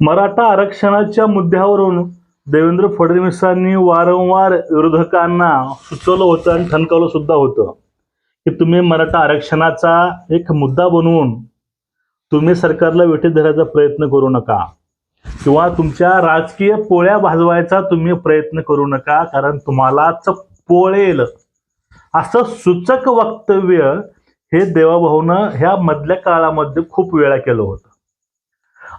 मराठा आरक्षणाच्या मुद्द्यावरून देवेंद्र फडणवीसांनी वारंवार विरोधकांना सुचवलं होतं आणि ठणकावलं सुद्धा होतं की तुम्ही मराठा आरक्षणाचा एक मुद्दा बनवून तुम्ही सरकारला वेठीत धरायचा प्रयत्न करू नका. किंवा तुमच्या राजकीय पोळ्या भाजवायचा तुम्ही प्रयत्न करू नका कारण तुम्हालाच पोळेल असं सूचक वक्तव्य हे देवाभाऊनं ह्या मधल्या काळामध्ये खूप वेळा केलं होतं.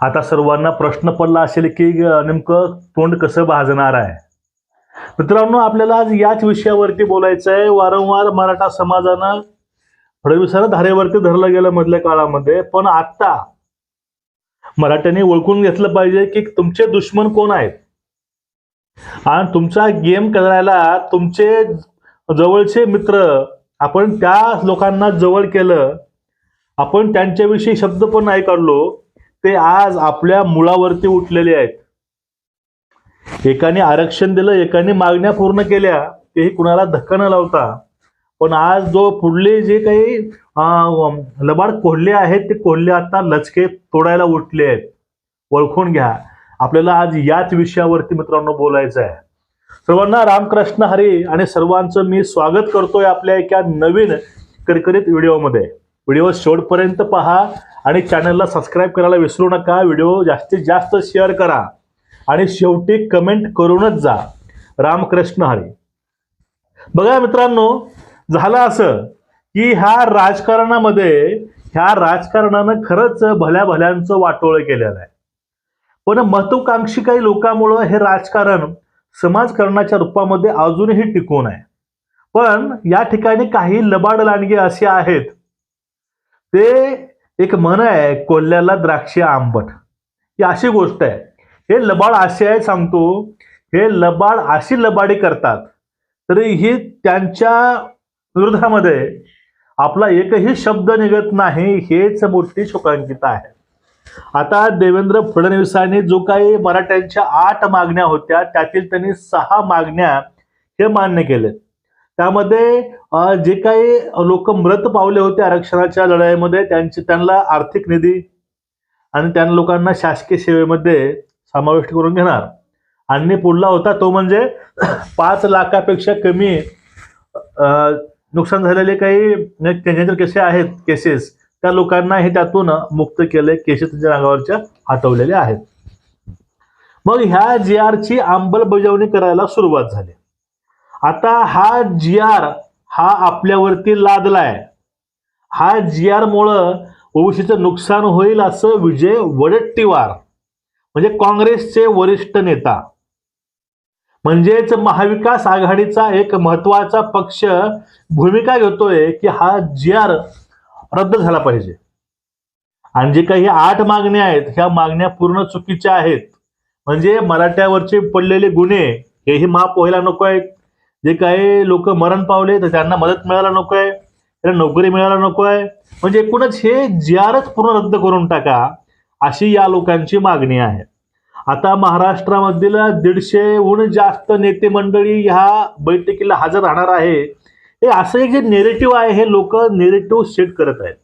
आता सर्वांना प्रश्न पडला असेल की नेमकं तोंड कसं भाजणार आहे? मित्रांनो आपल्याला आज याच विषयावरती बोलायचं आहे. वारंवार मराठा समाजानं फडणवीसांना धारेवरती धरलं गेलं मधल्या काळामध्ये पण आता मराठ्यांनी ओळखून घेतलं पाहिजे की तुमचे दुश्मन कोण आहेत? आणि तुमचा गेम करायला तुमचे जवळचे मित्र आपण त्या लोकांना जवळ केलं आपण त्यांच्याविषयी शब्द पण नाही काढलो ते आज आपल्या मुळावरती उठलेले आहेत. एकाने आरक्षण दिलं एकाने मागण्या पूर्ण केल्या तेही कुणाला धक्का न लावता. पण आज जो पुढले जे काही लबाड कोल्हे आहेत ते कोल्हे आता लचके तोडायला उठले आहेत. ओळखून घ्या. आपल्याला आज याच विषयावरती मित्रांनो बोलायचं आहे. सर्वांना रामकृष्ण हरी आणि सर्वांचं मी स्वागत करतोय आपल्या एका नवीन करकरीत व्हिडिओमध्ये. व्हिडिओ शेवटपर्यंत पहा. आणि चॅनलला सबस्क्राईब करायला विसरू नका. व्हिडिओ जास्तीत जास्त शेअर करा. आणि शेवटी कमेंट करूनच जा. रामकृष्ण हरी. बघा मित्रांनो झालं असं की ह्या राजकारणामध्ये ह्या राजकारणानं खरंच भल्या भल्यांचं वाटोळं केलेलं आहे. पण महत्वाकांक्षी काही लोकांमुळं हे राजकारण समाजकारणाच्या रूपामध्ये अजूनही टिकून आहे. पण या ठिकाणी काही लबाड लांडगे असे आहेत. ते एक म्हण आहे कोल्ह्याला द्राक्षे आंबट. ही अशी गोष्ट आहे. हे लबाड असे आहे सांगतो. हे लबाड अशी लबाडी करतात तरी ही त्यांच्या विरोधामध्ये आपला एकही शब्द निघत नाही हेच मोठी शोकांकिता आहे. आता देवेंद्र फडणवीसांनी जो काही मराठ्यांच्या आठ मागण्या होत्या त्यातील त्यांनी सहा मागण्या हे मान्य केलेत. त्यामध्ये जे काही लोक मृत पावले होते आरक्षणाच्या लढाईमध्ये त्यांची त्यांना आर्थिक निधी आणि त्या लोकांना शासकीय सेवेमध्ये समाविष्ट करून घेणार. आणि पुढला होता तो म्हणजे पाच लाखापेक्षा कमी नुकसान झालेले काही त्यांच्या कसे आहेत केसेस त्या लोकांना हे त्यातून मुक्त केले केसेस त्यांच्या अंगावरच्या हटवलेल्या आहेत. मग ह्या जी आरची अंमलबजावणी करायला सुरुवात झाली. आता हा जी आर हा आपल्यावरती लादलाय. हा जी आर मुळं ओबीसीचं नुकसान होईल असं विजय वडट्टीवार म्हणजे काँग्रेसचे वरिष्ठ नेता. म्हणजेच महाविकास आघाडीचा एक महत्त्वाचा पक्ष भूमिका घेतोय की हा जी आर रद्द झाला पाहिजे. आणि जे काही आठ मागण्या आहेत ह्या मागण्या पूर्ण चुकीच्या आहेत. म्हणजे मराठ्यावरचे पडलेले गुन्हे हेही माफ व्हायला नको आहेत. जे काही लोक मरण पावले तर त्यांना मदत मिळायला नको आहे त्यांना नोकरी मिळायला नको आहे म्हणजे एकूणच हे जियारच पूर्ण रद्द करून टाका अशी या लोकांची मागणी आहे. आता महाराष्ट्रामधील दीडशेहून जास्त नेते मंडळी ह्या बैठकीला हजर राहणार आहे. हे असं एक जे नेरेटिव्ह आहे हे लोक नेरेटिव्ह सेट करत आहेत.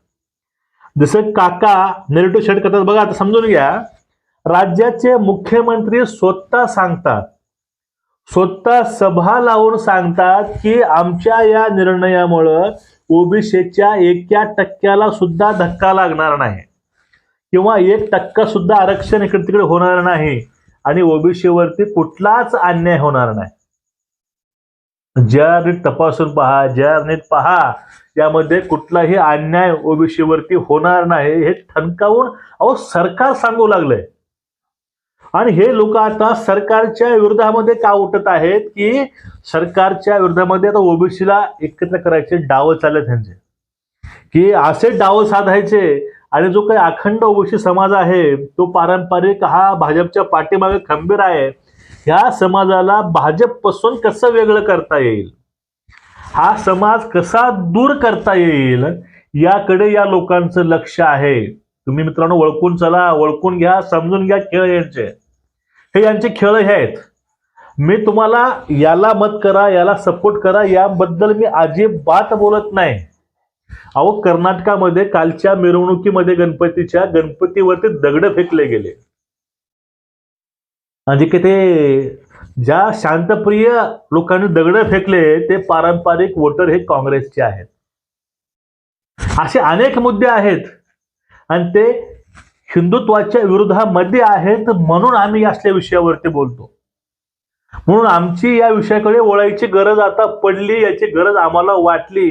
जसं काका नेरेटिव्ह सेट करतात. बघा आता समजून घ्या. राज्याचे मुख्यमंत्री स्वतः सांगतात स्वतः सभा लावून सांगतात की आमच्या या निर्णयामुळं ओबीसीच्या एका टक्क्याला सुद्धा धक्का लागणार नाही. किंवा एक टक्का सुद्धा आरक्षण इकडे तिकडे होणार नाही आणि ओबीसी वरती कुठलाच अन्याय होणार नाही. ज्या नीट तपासून पहा ज्या नीट पहा यामध्ये कुठलाही अन्याय ओबीसी वरती होणार नाही हे ठणकावून अहो सरकार सांगू लागलंय. आणि हे लोक आता सरकारच्या विरोधामध्ये का उठत आहेत की सरकारच्या विरोधामध्ये आता ओबीसीला एकत्र करायचे डाव चालले त्यांचे की असे डाव साधायचे आणि जो काही अखंड ओबीसी समाज आहे तो पारंपरिक हा भाजपच्या पाठीमागे खंबीर आहे ह्या समाजाला भाजपपासून कसं वेगळं करता येईल? हा समाज कसा दूर करता येईल? याकडे या लोकांचं लक्ष आहे. तुम्ही मित्रांनो ओळखून चला ओळखून घ्या समजून घ्या खेळ यांचे. हे यांचे खेळ हे आहेत. मी तुम्हाला याला मत करा याला सपोर्ट करा याबद्दल मी अजिबात बोलत नाही. अहो कर्नाटकामध्ये कालच्या मिरवणुकीमध्ये गणपतीच्या गणपतीवरती दगड फेकले गेले. म्हणजे की ते ज्या शांतप्रिय लोकांनी दगड फेकले ते पारंपरिक वोटर हे काँग्रेसचे आहेत. असे अनेक मुद्दे आहेत. आणि ते हिंदुत्वाच्या विरोधामध्ये आहेत म्हणून आम्ही असल्या विषयावरती बोलतो. म्हणून आमची या विषयाकडे ओळायची गरज आता पडली याची गरज आम्हाला वाटली.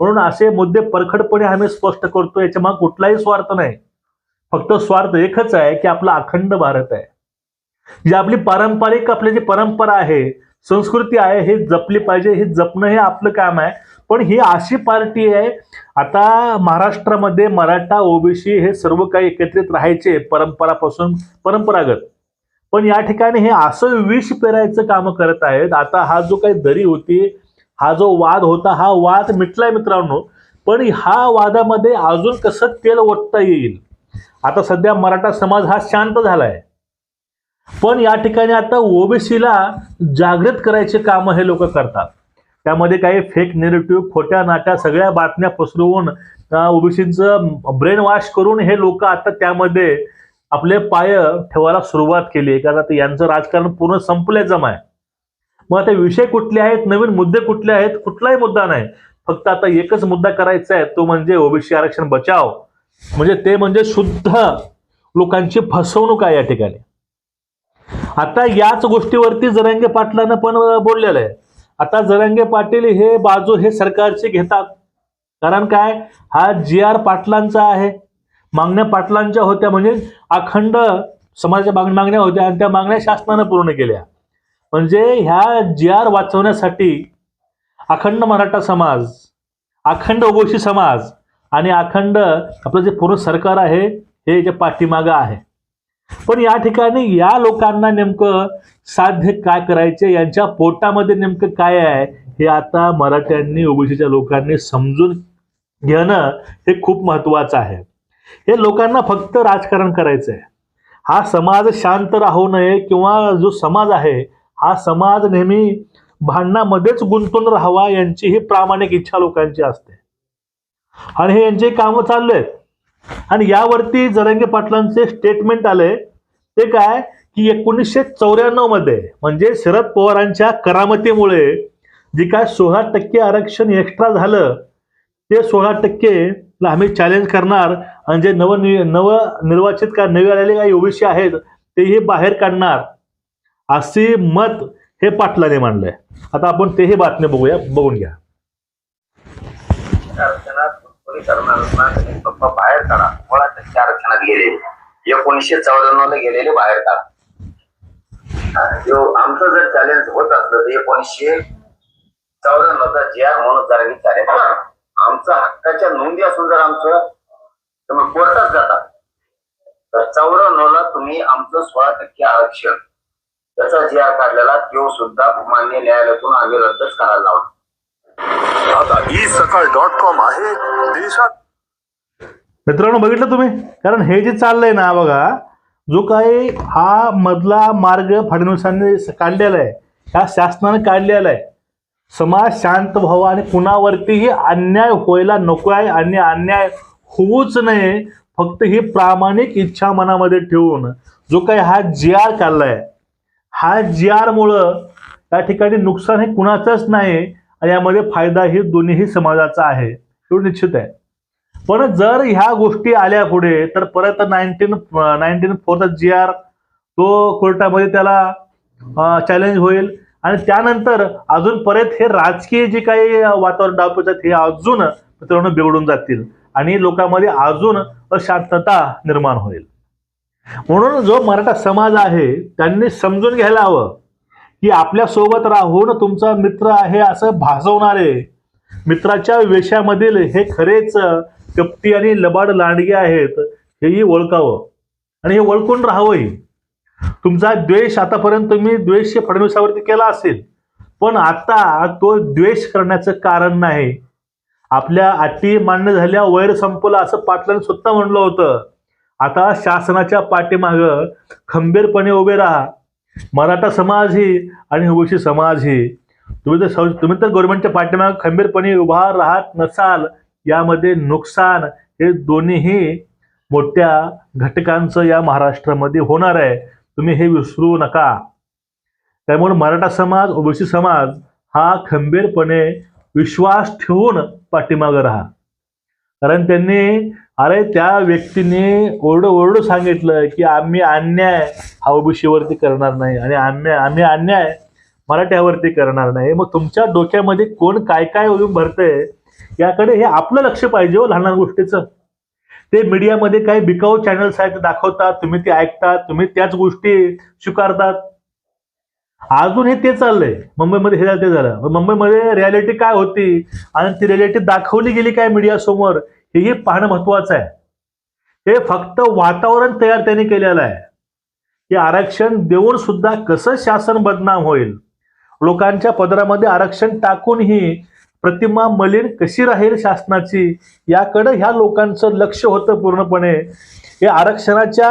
म्हणून असे मुद्दे परखडपणे आम्ही स्पष्ट करतो याच्या मागे कुठलाही स्वार्थ नाही. फक्त स्वार्थ एकच आहे की आपला अखंड भारत आहे. जी आपली पारंपरिक आपली जी परंपरा आहे संस्कृती आहे हे जपली पाहिजे हे जपणं हे आपलं काम आहे. पण ही अशी पार्टी आहे आता महाराष्ट्रामध्ये मराठा ओबीसी हे सर्व काही एकत्रित राहायचे परंपरापासून परंपरागत. पण या ठिकाणी हे असं विष पेरायचं काम करत आहेत. आता हा जो काही दरी होती हा जो वाद होता हा वाद मिटलाय मित्रांनो. पण ह्या वादामध्ये अजून कसं तेल ओतता येईल? आता सध्या मराठा समाज हा शांत झालाय. पण या ठिकाणी आता ओबीसीला जागृत करायचे काम हे लोक करतात. त्यामध्ये काही फेक नेरेटिव्ह खोट्या नाट्या सगळ्या बातम्या पसरवून ओबीसीचं ब्रेन वॉश करून हे लोक आता त्यामध्ये आपले पाय ठेवायला सुरुवात केली कारण आता यांचं राजकारण पूर्ण संपले आहे. मग आता विषय कुठले आहेत? नवीन मुद्दे कुठले आहेत? कुठलाही मुद्दा नाही. फक्त आता एकच मुद्दा करायचा आहे. तो म्हणजे ओबीसी आरक्षण बचाव. म्हणजे ते म्हणजे शुद्ध लोकांची फसवणूक आहे या ठिकाणी. आता याच गोष्टीवरती जरांगे पाटलानं पण बोललेलं आहे. आता जरांगे पाटील हे बाजू हे सरकारचे घेतात. कारण काय? हा जी आर पाटलांचा आहे. मागण्या पाटलांच्या होत्या म्हणजे अखंड समाजाच्या माग- मागण्या होत्या आणि त्या मागण्या शासनानं पूर्ण केल्या. म्हणजे ह्या जी आर वाचवण्यासाठी अखंड मराठा समाज अखंड ओबीसी समाज आणि अखंड आपलं जे पूर्ण सरकार आहे हे जे पाठीमागं आहे. पण या ठिकाणी या लोकांना नेमकं साध्य काय करायचे यांच्या पोटामध्ये नेमकं काय आहे? हे आता मराठ्यांनी ओबीसीच्या लोकांनी समजून घेणं हे खूप महत्वाचं आहे. हे लोकांना फक्त राजकारण करायचं आहे हा समाज शांत राहू नये किंवा जो समाज आहे हा समाज नेहमी भांडणामध्येच गुंतून राहावा यांची ही प्रामाणिक इच्छा लोकांची असते. आणि हे यांचे कामं चालले आहेत आणि यावरती जरंगे पाटलांचे स्टेटमेंट आले. ते काय? की एकोणीसशे चौऱ्याण्णवमध्ये म्हणजे शरद पवारांच्या करामतीमुळे जे काय सोळा टक्के आरक्षण एक्स्ट्रा झालं ते सोळा टक्केला आम्ही चॅलेंज करणार. आणि जे नव नव निर्वाचित का नवे आलेले काही ओबीसी आहेत तेही बाहेर काढणार. असे मत हे पाटलाने मांडलंय. आता आपण तेही बातमी बघूया बघून घ्या. आरक्षणात करणार पप्पा बाहेर काढा. मुळात टक्के आरक्षणात गेलेले. एकोणीसशे चौऱ्याण्णव ला गेलेले बाहेर काढा. जो आमचं जर चॅलेंज होत असलं तर एकोणीसशे चौऱ्याण्णवचा जे आर म्हणून जर मी चॅलेंज आमचा हक्काच्या नोंदी असून जर आमचं तुम्ही कोर्टात जाता. तर चौऱ्याण्णव ला तुम्ही आमचं सोळा टक्के आरक्षण. त्याचा जे आर काढलेला तो सुद्धा मान्य न्यायालयातून आम्ही रद्दच करायला लावला. आता ई सकाळ डॉट कॉम आहे देशात. मित्रांनो बघितलं तुम्ही? कारण हे जे चाललंय ना बघा जो काही हा मधला मार्ग फडणवीसांनी काढलेला आहे ह्या शासनाने काढलेला आहे. समाज शांत व्हावा आणि कुणावरतीही अन्याय व्हायला नको आहे आणि अन्याय होऊच नये फक्त ही प्रामाणिक इच्छा मनामध्ये ठेवून जो काही हा जी आर काढलाय हा जी आर मुळं त्या ठिकाणी नुकसान हे कुणाचंच नाही आणि यामध्ये फायदा ही दोन्हीही समाजाचा आहे एवढं निश्चित आहे. पण जर ह्या गोष्टी आल्या पुढे तर परत नाईन्टीन नाईन्टीन फोरचा जी आर तो कोर्टामध्ये त्याला चॅलेंज होईल. आणि त्यानंतर अजून परत हे राजकीय जे काही वातावरण डावपेचात आहेत हे अजून मित्रांनो बिघडून जातील. आणि लोकांमध्ये अजून अशांतता निर्माण होईल. म्हणून जो मराठा समाज आहे त्यांनी समजून घ्यायला हवं. की आपल्यासोबत राहून तुमचा मित्र आहे असं भासवणारे. मित्राच्या वेशामधील हे खरेच कपटी आणि लबाड लांडगे आहेत हेही ओळखावं. आणि हे ओळखून राहावंही. तुमचा द्वेष आतापर्यंत तुम्ही द्वेष फडणवीसावरती केला असेल पण आता तो द्वेष करण्याचं कारण नाही. आपल्या अटी मान्य झाल्या वैर संपलं असं पाटलांनी स्वतः म्हणलं होतं. आता शासनाच्या पाठीमागं खंबीरपणे उभे राहा. मराठा समाज ही आणि ओबीसी समाज ही. तुम्ही तर सौ- तुम्ही तर गव्हर्नमेंटच्या पाठीमागे खंबीरपणे उभा राहत नसाल यामध्ये नुकसान हे दोन्हीही मोठ्या घटकांचं या महाराष्ट्रामध्ये होणार आहे. तुम्ही हे विसरू नका. त्यामुळे मराठा समाज ओबीसी समाज हा खंबीरपणे विश्वास ठेवून पाठीमागं राहा. कारण त्यांनी अरे त्या व्यक्तीने ओरडं ओरडं सांगितलं की आम्ही अन्याय हा ओबीसीवरती करणार नाही आणि आम्ही आम्ही अन्याय मराठ्यावरती करणार नाही. मग तुमच्या डोक्यामध्ये कोण काय काय येऊन भरतंय याकडे हे आपलं लक्ष पाहिजे हो लहान गोष्टीचं. ते मीडियामध्ये काही बिकाऊ चॅनल्स आहेत दाखवतात तुम्ही ते ऐकतात तुम्ही त्याच गोष्टी स्वीकारतात. अजून हे ते चाललंय. मुंबईमध्ये हे झालं ते झालं. मुंबईमध्ये रियालिटी काय होती? आणि ती रियालिटी दाखवली गेली काय मीडिया हे हेही पाहणं महत्वाचं आहे. हे फक्त वातावरण तयार त्यांनी केलेलं आहे. की आरक्षण देऊन सुद्धा कसं शासन बदनाम होईल? लोकांच्या पदरामध्ये आरक्षण टाकूनही प्रतिमा मलिन कशी राहील शासनाची? याकडं ह्या लोकांचं लक्ष होतं पूर्णपणे. हे आरक्षणाच्या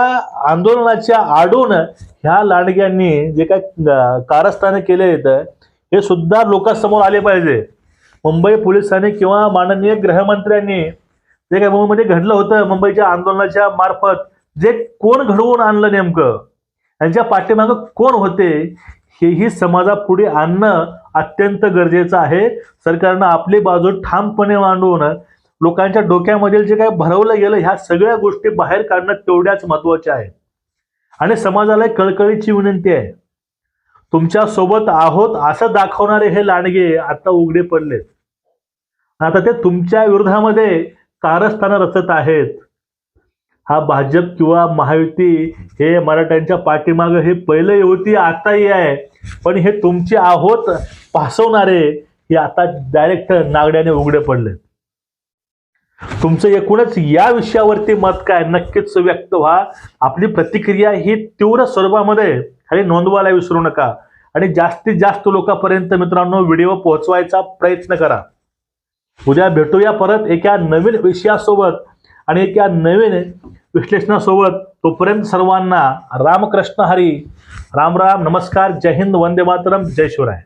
आंदोलनाच्या आडून ह्या लांडग्यांनी जे काय कारस्थाने केले आहेत हे सुद्धा लोकांसमोर आले पाहिजे. मुंबई पोलिसांनी किंवा माननीय गृहमंत्र्यांनी जे काय मुंबईमध्ये घडलं होतं मुंबईच्या आंदोलनाच्या मार्फत जे कोण घडवून आणलं नेमकं यांच्या पाठीमागं कोण होते हेही समाजापुढे आणणं अत्यंत गरजेचं आहे. सरकारनं आपली बाजू ठामपणे मांडून लोकांच्या डोक्यामधील जे काय भरवलं गेलं ह्या सगळ्या गोष्टी बाहेर काढणं तेवढ्याच महत्त्वाच्या आहे. आणि समाजाला एक कळकळीची विनंती आहे. तुमच्यासोबत आहोत असं दाखवणारे हे लांडगे आता उघडे पडलेत. आता ते तुमच्या विरोधामध्ये कारस्थानं रचत आहेत. हा भाजप किंवा महायुती हे मराठ्यांच्या पाठीमागं हे पहिलं होती आताही आहे. पण हे तुमचे आहोत फासवणारे हे आता डायरेक्ट नागड्याने उघडे पडले तुमचं एकूणच या विषयावरती मत काय? नक्कीच व्यक्त व्हा. आपली प्रतिक्रिया ही तीव्र स्वरूपामध्ये खाली नोंदवायला विसरू नका. आणि जास्तीत जास्त लोकांपर्यंत मित्रांनो व्हिडिओ पोहोचवायचा प्रयत्न करा. उद्या भेटूया परत एका नवीन विषयासोबत आणि एका नवीन विश्लेषणासोबत. तोपर्यंत सर्वांना रामकृष्ण हरी. राम राम नमस्कार जय हिंद वंदे मातरम जय शिवराय.